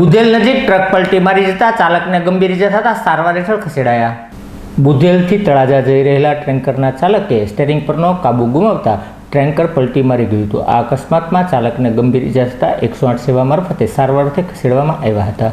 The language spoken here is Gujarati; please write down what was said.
બુધેલ નજીક ટ્રક પલટી મારી જતા ચાલકને ગંભીર ઇજા થતા સારવાર હેઠળ ખસેડાયા. બુધેલથી તળાજા જઈ રહેલા ટ્રેન્કરના ચાલકે સ્ટેરિંગ પરનો કાબુ ગુમાવતા ટ્રેન્કર પલટી મારી ગયું હતું. આ અકસ્માતમાં ચાલકને ગંભીર ઇજા થતાં એકસો આઠ સેવા મારફતે સારવારથી ખસેડવામાં આવ્યા હતા.